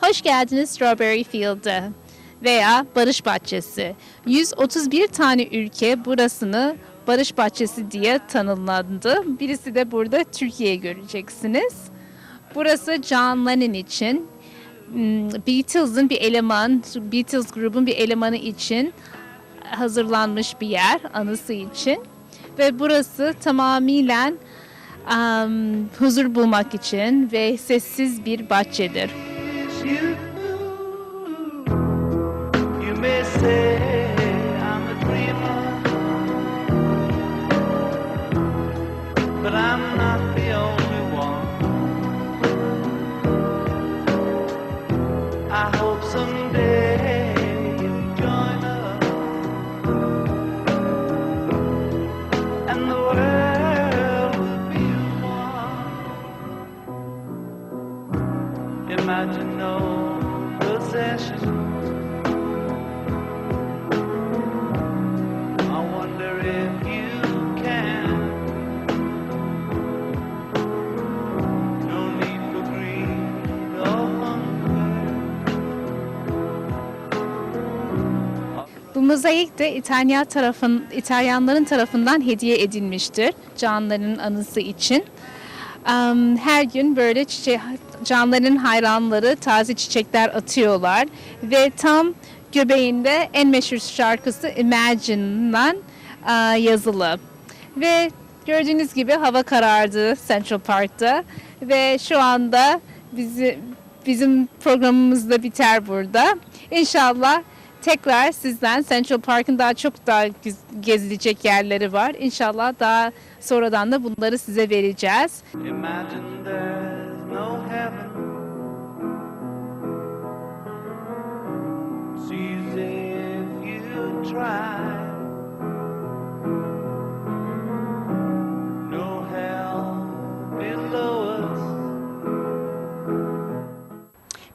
Hoş geldiniz Strawberry Field'a veya Barış Bahçesi. 131 tane ülke burasını Barış Bahçesi diye tanımlandı. Birisi de burada Türkiye göreceksiniz. Burası John Lennon için, hmm, Beatles'ın bir eleman, Beatles grubun bir elemanı için hazırlanmış bir yer anısı için. Ve burası tamamıyla um, huzur bulmak için ve sessiz bir bahçedir. but I'm not the only one. Mozaik de İtalyan tarafın İtalyanların tarafından hediye edilmiştir canların anısı için. Am, Her gün böyle çiçek canların hayranları taze çiçekler atıyorlar ve tam göbeğinde en meşhur şarkısı Imagine'dan aa, yazılı. Ve gördüğünüz gibi hava karardı Central Park'ta ve şu anda bizi bizim programımız da biter burada. İnşallah tekrar sizden Central Park'ın daha çok daha gezilecek yerleri var. İnşallah daha sonradan da bunları size vereceğiz. Try.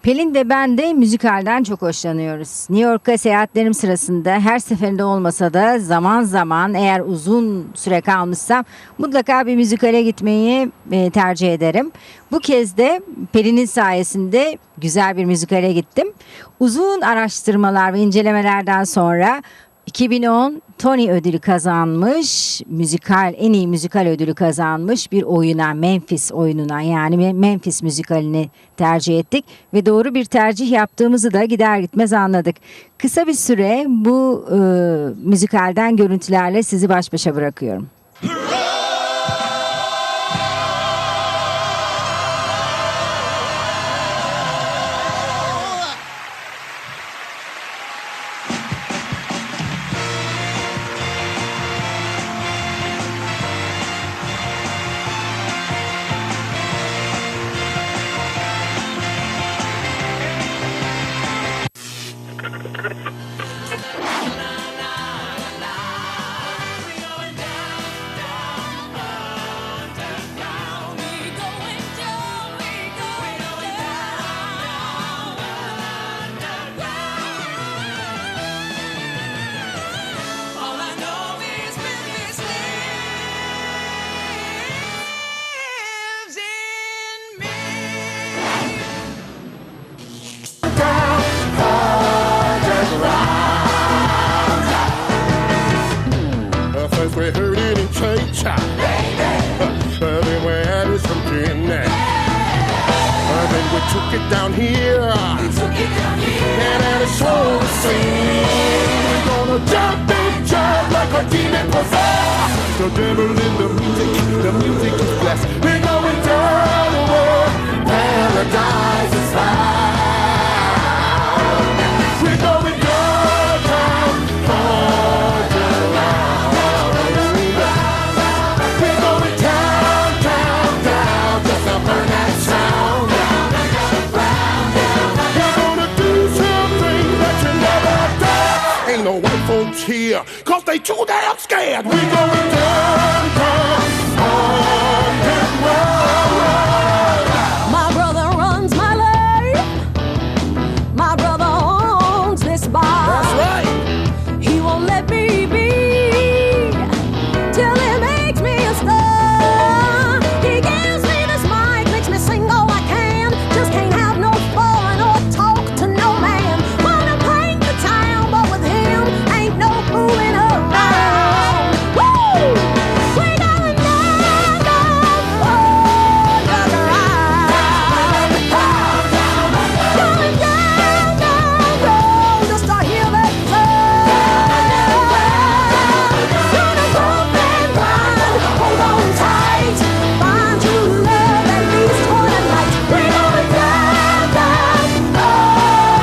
Pelin ve ben de müzikalden çok hoşlanıyoruz. New York'a seyahatlerim sırasında her seferinde olmasa da zaman zaman eğer uzun süre kalmışsam mutlaka bir müzikale gitmeyi e, tercih ederim. Bu kez de Pelin'in sayesinde güzel bir müzikale gittim. Uzun araştırmalar ve incelemelerden sonra 2010 Tony ödülü kazanmış, müzikal en iyi müzikal ödülü kazanmış bir oyuna, Memphis oyununa yani Memphis müzikalini tercih ettik ve doğru bir tercih yaptığımızı da gider gitmez anladık. Kısa bir süre bu e, müzikalden görüntülerle sizi baş başa bırakıyorum. Heard it in church. uh, uh, then we had it gin. Uh, we took it down here. And at a show to sing. We're gonna jump and jump like a demon possessed. The devil in the music, the music no white folks here, cause they too damn scared. We going down, down, down.